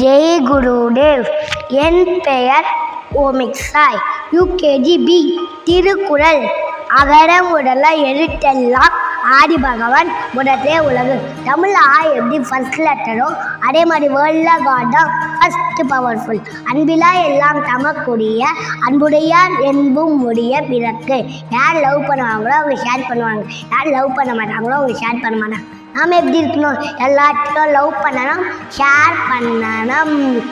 ஜெய் குருதேவ் என் பெயர் ஓமிக்சாய் UKG B. Thirukkural. அகர முதல எழுத்தெல்லாம் ஆதி பகவான் முதலே உலகு. தமிழ் ஆ எப்படி ஃபர்ஸ்ட் லெட்டரோ அதே மாதிரி வேர்ல்டில் காட் தான் ஃபர்ஸ்ட் பவர்ஃபுல் அன்பிலா எல்லாம் தமக்கூடிய அன்புடையார் என்பும் உடைய பிறக்கு யார் லவ் பண்ணுவாங்களோ அவங்க ஷேர் பண்ணுவாங்க. யார் லவ் பண்ண மாட்டாங்களோ அவங்க ஷேர் பண்ண மாட்டாங்க. நாம் எப்படி இருக்கணும்? எல்லாத்துக்கும் லவ் பண்ணணும் ஷேர் பண்ணணும்.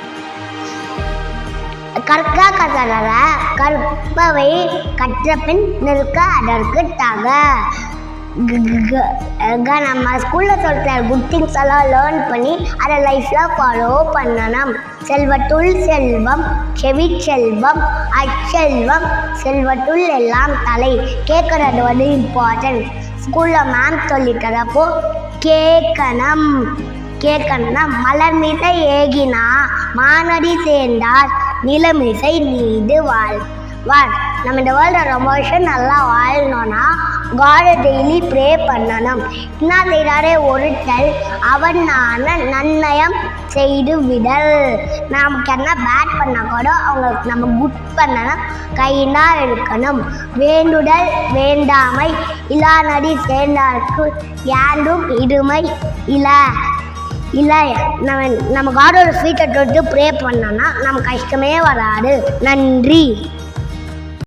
கற்கா கதற கற்பவை கற்ற பின் நிற்க அதற்கு தக. க- க- நம்ம ஸ்கூலில் சொல்கிற குட் திங்ஸ் எல்லாம் லேர்ன் பண்ணி அதை லைஃப்பில் ஃபாலோ பண்ணணும். செல்வத்துள் செல்வம் செவி செல்வம் அச்செல்வம் செல்வத்துள் எல்லாம் தலை. கேட்குறது வந்து இம்பார்ட்டன்ட் ஸ்கூலில் மேம் சொல்லிக்கிறப்போ கேட்கணும் கேட்கணும்னா மலர் மீசை ஏகினா மானடி சேர்ந்தார் நிலமிசை நீடு வாழ் வாழ் நம்ம இந்த வேர்ல்டில் ரொம்ப வருஷம் நல்லா வாழணும்னா காடை டெய்லி ப்ரே பண்ணணும். என்ன செய்கிறாரே ஒருத்தல் அவன் நான் நன்னயம் செய்து விடல். நமக்கு என்ன பேட் பண்ணால் கூட அவங்க நம்ம குட் பண்ணணும் கைனா இருக்கணும் வேண்டுடல் வேண்டாமை இலா நடி சேர்ந்தாருக்கு யாண்டும் இடுமை இல இல்லை நம்ம நம்ம காடோட ஸ்வீட்டை தொட்டு ப்ரே பண்ணோன்னா நம்ம கஷ்டமே வராது. நன்றி.